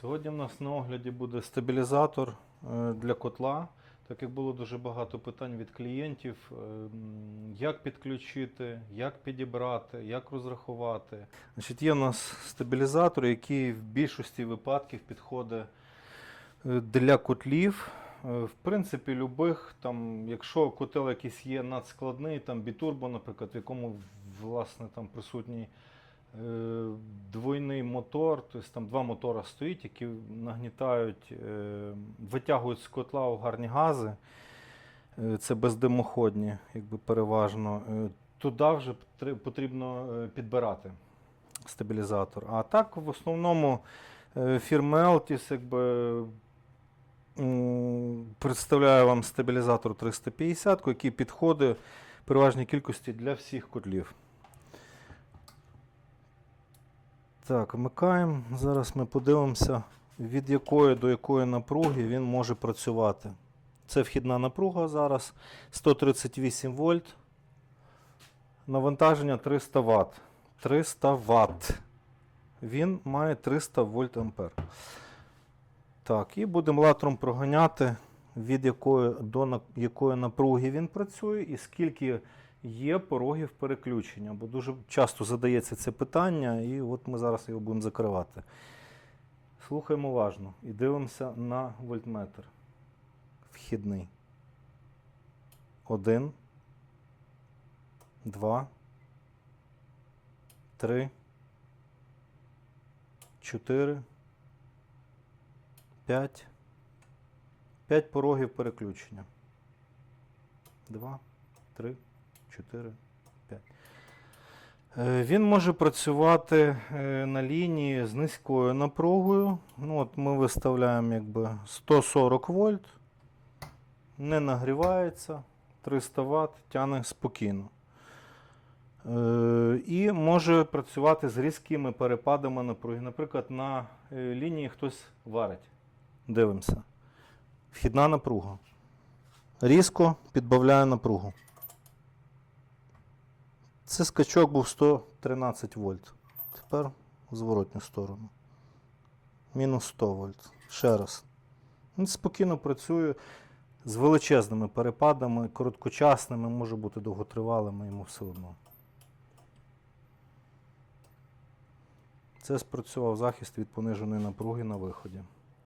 Сьогодні в нас на огляді буде стабілізатор е, для котла. Так як було дуже багато питань від клієнтів, е, як підключити, як підібрати, як розрахувати. Значить, є у нас стабілізатор, який в більшості випадків підходить е, для котлів. В принципі, любих, там, якщо котел якийсь є надскладний, там бітурбо, наприклад, в якому власне там присутній двойний мотор, тобто там два мотора стоїть, які нагнітають, е, витягують з котла угарні гази. Е, Це бездимоходні, якби переважно. Е, Туди вже потрібно е, підбирати стабілізатор. А так, в основному е, фірма Altis якби, представляє вам стабілізатор 350, який підходить в переважній кількості для всіх котлів. Так, вмикаємо. Зараз ми подивимося, від якої до якої напруги він може працювати. Це вхідна напруга зараз 138 вольт. Навантаження 300 Вт. 300 Вт. Він має 300 вольт ампер. Так, і будемо латром проганяти, від якої до якої напруги він працює і скільки є порогів переключення. Бо дуже часто задається це питання, і от ми зараз його будемо закривати. Слухаємо уважно і дивимося на вольтметр. Вхідний. Один. Два. Три. Чотири. П'ять. П'ять порогів переключення. Два, три, чотири, п'ять. Е, Він може працювати е, на лінії з низькою напругою. Ну, от ми виставляємо якби 140 вольт, не нагрівається, 300 Вт, тягне спокійно. Е, І може працювати з різкими перепадами напруги. Наприклад, на лінії хтось варить. Дивимося. Вхідна напруга. Різко підбавляю напругу. Це скачок був 113 вольт. Тепер в зворотню сторону. Мінус 100 вольт. Ще раз. Він спокійно працює з величезними перепадами, короткочасними, може бути довготривалими, йому все одно. Це спрацював захист від пониженої напруги на виході.